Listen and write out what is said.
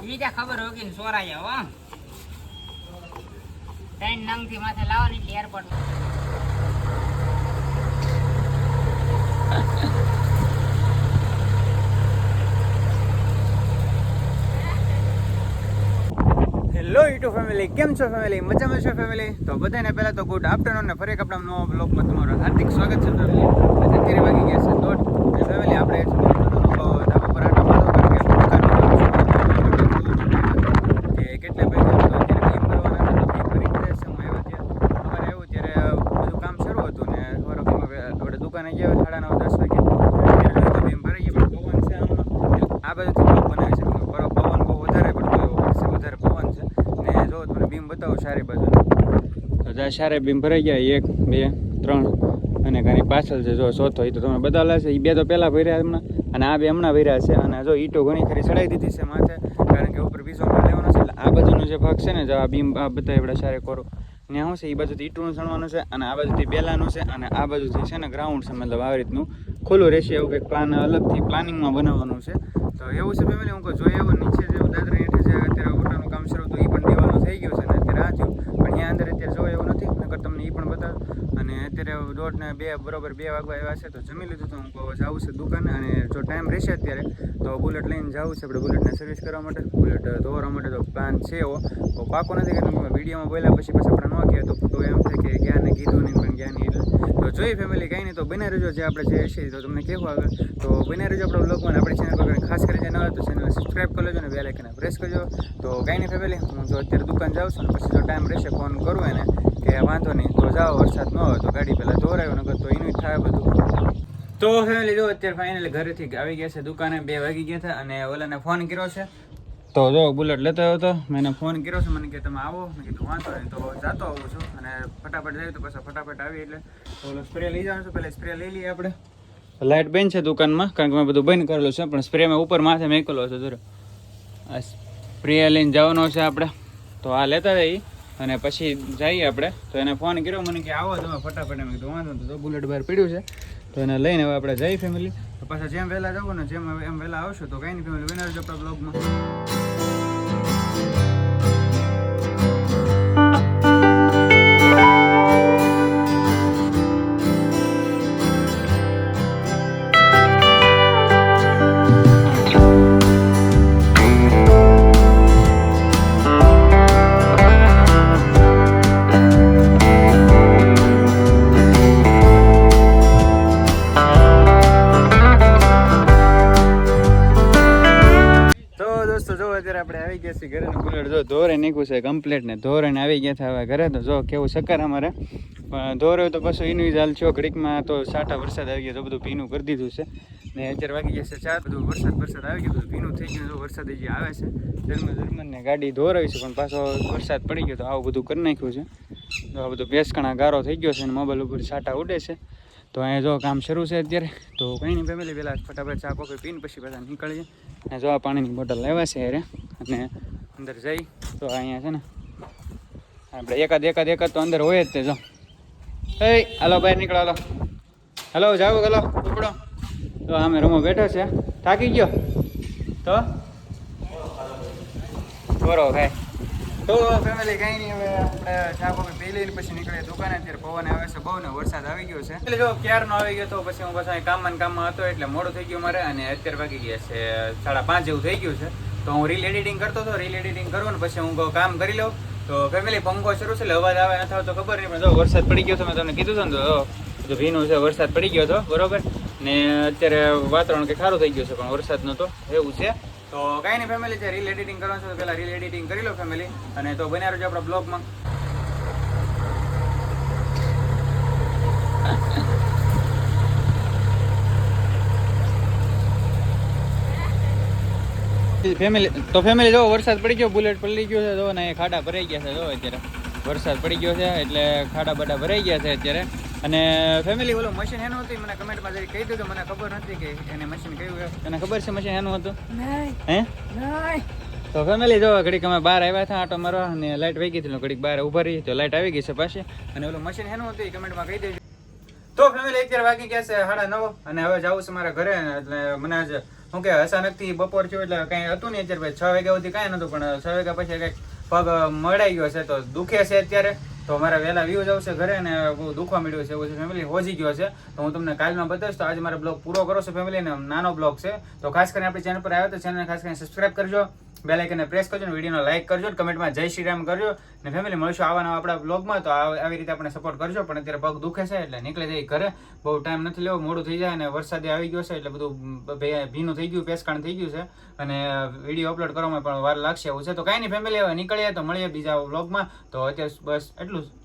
ત્યાં ખબર હોય કે સોરાય હો. ત્રણ નંગથી માથે લાવવાની એટલે એરપોર્ટ હેલો યુટ્યુબ ફેમિલી કેમ છો ફેમિલી મજામાં છો ફેમિલી તો બધાને પહેલા તો ગુડ આફ્ટરનૂન ને ફરી એક આપણા નવા બ્લોગમાં તમારું હાર્દિક સ્વાગત છે ફેમિલી અત્યારે વાગી ગયા છે દોઢ ફેમિલી આપણે ધાબા પર આટો મારવા કારણ કે દુકાનની કે કેટલા પૈસા તો અત્યારે બીમ ભરવાના હતા તો બીમ ભરી ગયા છે હું આવ્યો ત્યારે અમારે આવ્યું ત્યારે બધું કામ શરૂ હતું ને અમારો કામ હવે આપણે દુકાને ગયા સાડા નવ દસ વાગે ત્યારે જોયું તો બીમ ભરાઈ ગઈ પણ પવન છે હમણાં આ બાજુથી બ્લોક બનાવે છે કેમ કે બરો- પવન બહુ વધારે પડતો એવો પડશે વધારે પવન છે ને જો તમને બીમ બતાવો સારી બાજુ તો જ્યાં સારે બીમ ભરાઈ ગયા એક, બે, ત્રણ, અને ઘણી પાછળ છે, જો ચોથો એ તો તમે બધા છે એ બે તો પહેલાં ભર્યા હમણાં, અને આ બે હમણાં ભર્યા છે, અને જો ઈંટો ઘણી ખરી ચડાવી દીધી છે માથે, કારણ કે ઉપર બીજો લેવાનો છે, એટલે આ બાજુનો જે ભાગ છે ને, જો આ બીમ આ બધા એવડા સારે કરો, ને શું છે એ બાજુથી ઈંટોનું ચણવાનું છે, અને આ બાજુથી બેલાનું છે, અને આ બાજુથી છે ને ગ્રાઉન્ડ છે, મતલબ આવી રીતનું ખુલ્લું રહેશે એવું કંઈક પ્લાન અલગથી પ્લાનિંગમાં બનાવવાનું છે. તો એવું છે ફેમિલી હું કહું જોઈએ એવું નીચે જે દાદરા હેઠે છે અત્યારે શરૂ તો એ પણ દેવાનું થઈ ગયો છે ને અત્યારે આ થયું પણ અહીંયા અંદર અત્યારે જોવા એવું નથી, નકર તમને એ પણ બતાવું. અને અત્યારે દોઢને બે, બરોબર બે વાગવા આવ્યા છે, તો જમી લીધું તો. હું જવું છે દુકાને અને જો ટાઈમ રહેશે અત્યારે, તો બુલેટ લઈને જવું છે આપણે બુલેટને સર્વિસ કરવા માટે. બુલેટ ધોવા માટે તો પ્લાન છે એવો તો પાકો નથી કે વિડીયોમાં બોલ્યા પછી પછી આપણે ન કહે તો એમ થાય કે ગયા ને કીધું નહીં પણ નહીં એટલે. જોઈએ ફેમિલી કંઈ નહીં, તો બના રહેજો જે આપણે જે હશે તો તમને કહેવું આગળ. તો બના રહેજો આપણો બ્લોગમાં આપણી ચેનલ પર ખાસ કરીને ન હોય તો ચેનલ સબસ્ક્રાઈબ કરી લેજો અને બે પ્રેસ કરજો. તો કંઈ નહીં ફેમિલી હું જો અત્યારે દુકાન જાઉં છું ને પછી જો ટાઈમ રહેશે ફોન કરું એને કે વાંધો નહીં. તો જાઓ, વરસાદ ન હોય તો ગાડી પહેલાં ધોરાયો નગર તો એનું થાય બધું. તો ફેમિલી જો અત્યારે ફાઇનલી ઘરેથી આવી ગયા છે દુકાને, બે વાગી ગયા હતા અને ઓલાને ફોન કર્યો છે. તો જો બુલેટ લેતો આવ્યો હતો મેં ફોન કર્યો છે, મને કે તમે આવો. મેં કીધું, વાંધો નહીં. તો જતો આવું છું અને ફટાફટ જાય તો પછી ફટાફટ આવી એટલે તો સ્પ્રે લઈ જવાનું છે. પહેલાં સ્પ્રે લઈ લઈએ આપણે. લાઇટ બંધ છે દુકાનમાં, કારણ કે મેં બધું બંધ કરેલું છે, પણ સ્પ્રે મેં ઉપર માથે મેકેલો છે જોરો આ સ્પ્રે લઈને જવાનો છે આપણે. તો આ લેતા જઈએ અને પછી જઈએ આપણે. તો એને ફોન કર્યો, મને કે આવો તમે ફટાફટ. મેં કીધું, વાંધો. તો બુલેટ બહાર પડ્યું છે. તો એને લઈને હવે આપણે જઈએ ફેમિલી તો પાછા જેમ વહેલા જવું ને જેમ એમ વહેલા આવશો તો કંઈ નહીં ફેમિલી વિનર જો આપણા બ્લોગમાં દોસ્તો, જો અત્યારે આપણે આવી ગયા છીએ ઘરે કુલર જો ધોરે નીકળ્યું છે કમ્પ્લીટ ને ધોરે આવી ગયા હતા હવે ઘરે. તો જો કેવું સકાર અમારે. પણ ધોરે તો બસ એનું ચાલ છો ઘડીકમાં તો સાટા વરસાદ આવી ગયો તો બધું ભીનું કરી દીધું છે. ને અત્યારે વાગી ગયા છે ચાર. બધું વરસાદ વરસાદ આવી ગયો ભીનું થઈ ગયું. વરસાદ હજી આવે છે. જર્મન જર્મન ગાડી ધોરાવી છે, પણ પાછો વરસાદ પડી ગયો તો આવું બધું કરી નાખ્યું છે. તો આ બધું બેસકણા ગારો થઈ ગયો છે અને મોબાઈલ ઉપર સાટા ઉડે છે. તો અહીંયા જો કામ શરૂ છે અત્યારે, તો કંઈ નહીં ફેમિલી પહેલાં ફટાફટ ચા, કોફી પીને પછી બધા નીકળીએ. અને જો આ પાણીની બોટલ લેવા છે અરે અને અંદર જઈ, તો અહીંયા છે ને, આપણે એકાદ એકાદ એકાદ તો અંદર હોય જ તે જો. એ, હાલો, બહાર નીકળો, હાલો. હલો, જાઓ, હલો, ઉપડો. તો અમે રમો બેઠો છે. થાકી ગયો? તો? બરો ભાઈ તો ફેમિલી કઈ નહીં, હવે આપણે પછી નીકળીએ દુકાને. અત્યારે પવન આવે છે, બહુ ને વરસાદ આવી ગયો છે. એટલે જો ક્યારનો આવી ગયો તો પછી હું પાછા કામમાં કામમાં હતો એટલે મોડું થઈ મારે અને અત્યારે વાગી ગયા છે સાડા પાંચ જેવું થઈ ગયું છે. તો હું રીલ કરતો હતો રીલ એડિટિંગ ને પછી હું કામ કરી લઉં. તો ફેમિલી પંખો શરૂ છે, એટલે અવાજ આવે, ન તો ખબર નહીં જો વરસાદ પડી ગયો તો મેં તમને કીધું ને, તો ભીનું છે, વરસાદ પડી ગયો હતો બરોબર? ને અત્યારે વાતાવરણ કે સારું થઈ ગયું છે, પણ વરસાદ નહોતો, એવું છે. તો કાંઈ નહીં ફેમિલી છે રીલ એડિટિંગ કરવાનું છે, તો પહેલાં રીલ એડિટિંગ કરી લો ફેમિલી અને તો બન્યા રહેજો આપણા બ્લોગમાં ફેમિલી તો ફેમિલી જો, વરસાદ પડી ગયો બુલેટ પડી ગયો છે, જો ને ખાડા ભરાઈ ગયા છે, જો, અત્યારે. વરસાદ પડી ગયો છે, એટલે ખાડા બાડા ભરાઈ ગયા છે અત્યારે. અને ફેમિલી ઓલું મશીન એનું હતું મને કમેન્ટમાં જરી કહી દીધું મને ખબર નથી કે એને મશીન કયું તને ખબર છે મશીન એનું હતું? હે? તો ફેમિલી જો ઘડીક અમે બહાર આવ્યા હતા આટો મારવા અને લાઇટ વહી ગઈ હતી ઘડીક બહાર ઊભા રહી તો લાઇટ આવી ગઈ છે પાછી. અને ઓલું મશીન એનું હતું એ કમેન્ટમાં કહી દેજો. તો ફેમિલી અત્યારે વાગી ગયા છે સાડા નવ અને હવે જાવું છે મારા ઘરે એટલે મને આજે શું કે અચાનકથી બપોર થયો એટલે કાંઈ હતું નહીં અત્યારે છ વાગ્યા સુધી કાંઈ નહોતું પણ છ વાગ્યા પછી કંઈક પગ મળાઈ ગયો છે તો દુખે છે અત્યારે. તો મારે વહેલા વ્યૂ આવશે ઘરે અને બહુ દુખવા મળ્યું છે, એવું છે. ફેમિલી હોજી ગયો છે. તો હું તમને કાલમાં બતાવીશ. તો આજે મારે બ્લોગ પૂરો કરો છો ફેમિલી અને નાનો બ્લોગ છે. તો ખાસ કરીને આપણી ચેનલ પર આવ્યો તો ચેનલને ખાસ કરીને સબસ્ક્રાઈબ કરજો. બે લાઇકને પ્રેસ કરજો ને વિડીયોને લાઇક કરજો ને કમેન્ટમાં જય શ્રી રામ કરજો. ને ફેમિલી મળશું આવવાના આપણા બ્લોગમાં તો આવી રીતે આપણે સપોર્ટ કરજો, પણ અત્યારે પગ દુખે છે એટલે નીકળી જાય ઘરે. બહુ ટાઈમ નથી લેવો, મોડું થઈ જાય અને વરસાદે આવી ગયો છે એટલે બધું ભીનું થઈ ગયું, પેસકાણ થઈ ગયું છે. અને વીડિયો અપલોડ કરવામાં પણ વાર લાગશે એવું છે. તો કાંઈ નહીં ફેમિલી હવે નીકળીએ તો મળીએ બીજા બ્લોગમાં તો અત્યારે બસ એટલું જ.